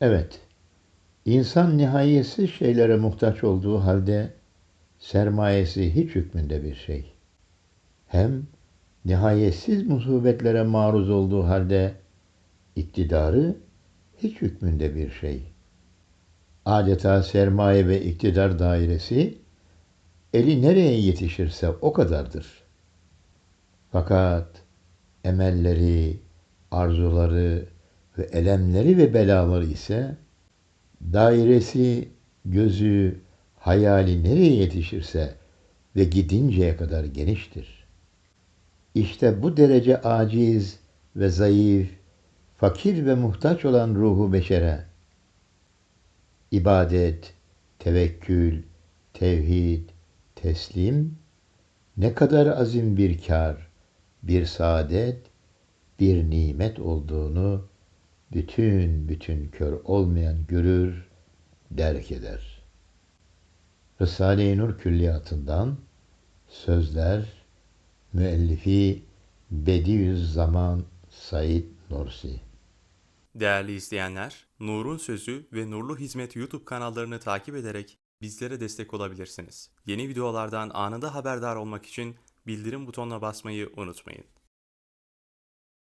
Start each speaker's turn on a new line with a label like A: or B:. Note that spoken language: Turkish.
A: Evet, insan nihayetsiz şeylere muhtaç olduğu halde sermayesi hiç hükmünde bir şey. Hem nihayetsiz musibetlere maruz olduğu halde iktidarı hiç hükmünde bir şey. Adeta sermaye ve iktidar dairesi eli nereye yetişirse o kadardır. Fakat emelleri, arzuları ve elemleri ve belaları ise dairesi, gözü, hayali nereye yetişirse ve gidinceye kadar geniştir. İşte bu derece aciz ve zayıf, fakir ve muhtaç olan ruhu beşere ibadet, tevekkül, tevhid, teslim ne kadar azim bir kar, bir saadet, bir nimet olduğunu bütün bütün kör olmayan görür, derk eder. Risale-i Nur Külliyatı'ndan Sözler Müellifi Bediüzzaman Said Nursi
B: Değerli izleyenler, Nur'un Sözü ve Nurlu Hizmet YouTube kanallarını takip ederek bizlere destek olabilirsiniz. Yeni videolardan anında haberdar olmak için bildirim butonuna basmayı unutmayın.